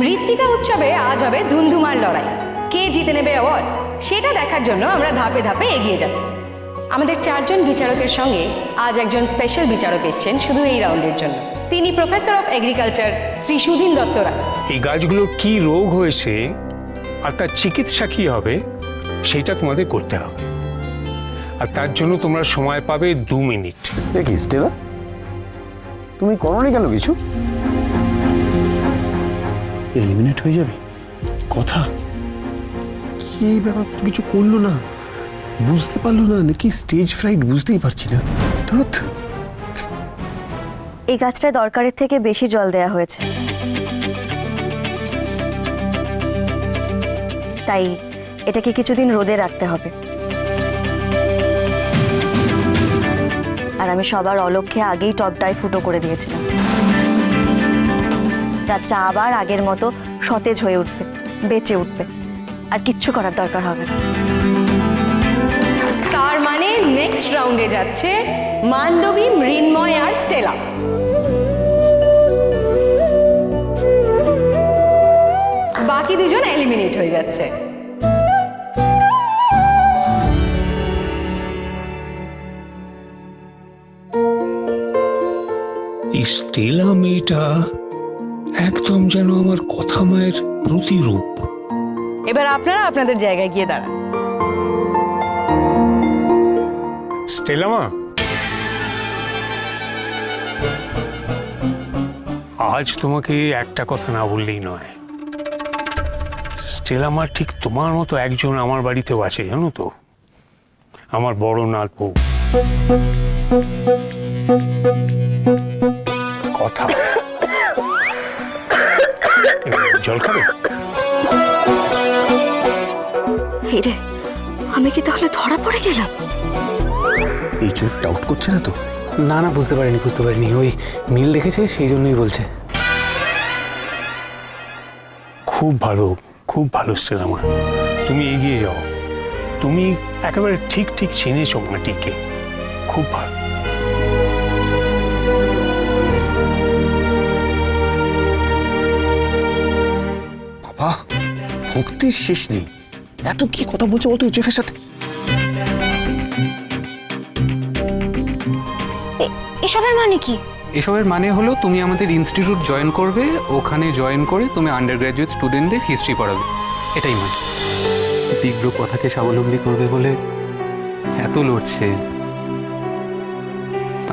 মৃত্তিকা উৎসবে আজ হবে ধুন্ধুমার লড়াই। কে জিতে নেবে অ্যাওয়ার্ড সেটা দেখার জন্য আমরা ধাপে ধাপে এগিয়ে যাব। আমাদের চারজন বিচারকের সঙ্গে আজ একজন স্পেশাল বিচারক এসছেন শুধু এই রাউন্ডের জন্য। তিনি professor of agriculture Shri Sudhin দত্তরা এই গাছগুলোর কি রোগ হয়েছে আর তার চিকিৎসা কি হবে সেটা তোমাদের করতে হবে। আর তার জন্য তোমরা সময় পাবে দু মিনিট। দেখি স্টেলা তুমি করনি কেন কিছু? এলিমিনেট হয়ে যাবে? কথা? কি ব্যাপার? কিছু করল না? বুঝতে পারল না, নাকি স্টেজ ফ্রাইট বুঝতেই পারছি না। ধুত এই গাছটায় দরকারের থেকে বেশি জল দেয়া হয়েছে। তাই এটাকে কিছুদিন রোদে রাখতে হবে। আর আমি সবার অলক্ষ্যে আগেই টপটাই ফুটো করে দিয়েছিলাম। গাছটা আবার আগের মতো সতেজ হয়ে উঠবে বেঁচে উঠবে। আর কিচ্ছু করার দরকার হবে না। তার মানে নেক্সট রাউন্ডে যাচ্ছে মান্ডবী মৃন্ময় আর স্টেলা। বাকি দুজন এলিমিনেট হয়ে যাচ্ছে। স্টেলা মেয়েটা একদম যেন আমার কথা মায়ের প্রতিরূপ। এবার আপনারা আপনাদের জায়গায় গিয়ে দাঁড়ান। স্টেলা মা। আজ তোমাকে একটা কথা না বললেই নয়। স্টেলা মা ঠিক তোমার মতো একজন আমার বাড়িতেও আছে জানো তো? আমার বড় নাত হেরে আমি কি তাহলে ধরা পড়ে গেলাম? এই ডাউট করছে না তো? না না বুঝতে পারিনি বুঝতে পারিনি। ওই মিল দেখেছে সেই জন্যই বলছে। খুব ভালো খুব ভালো সিনেমা। তুমি এগিয়ে যাও। তুমি একেবারে ঠিক ঠিক চিনেছো মাটিকে খুব ভালো। বাবা ভক্তির শেষ নেই। এত কি কথা বলছে বলতো জেফের সাথে? এসবের মানে কি? এসবের মানে হলো তুমি আমাদের ইনস্টিটিউট জয়েন করবে ওখানে জয়েন করে তুমি আন্ডার গ্র্যাজুয়েট স্টুডেন্টদের হিস্ট্রি পড়াবে। এটাই মানে। দিগ্র কথাকে স্বাবলম্বী করবে বলে এত লড়ছে।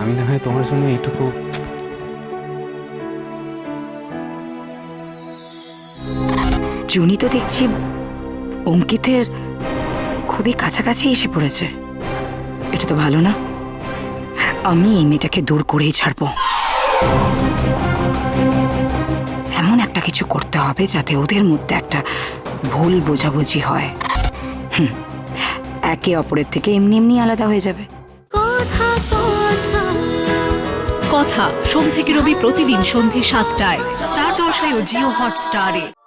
আমি না হয় তোমার জন্য এইটুকু জুনি তো দেখছি অঙ্কিতের খুবই কাছাকাছি এসে পড়েছে। এটা তো ভালো না। আমি এই মেয়েটাকে দূর করেই ছাড়বো। এমন একটা কিছু করতে হবে যাতে ওদের মধ্যে একটা ভুল বোঝাবুঝি হয়। হুম একে অপরের থেকে এমনি এমনি আলাদা হয়ে যাবে। কথা সোম থেকে রবি প্রতিদিন সন্ধে সাতটায়। স্টার জলসায় ও জিও হটস্টারে।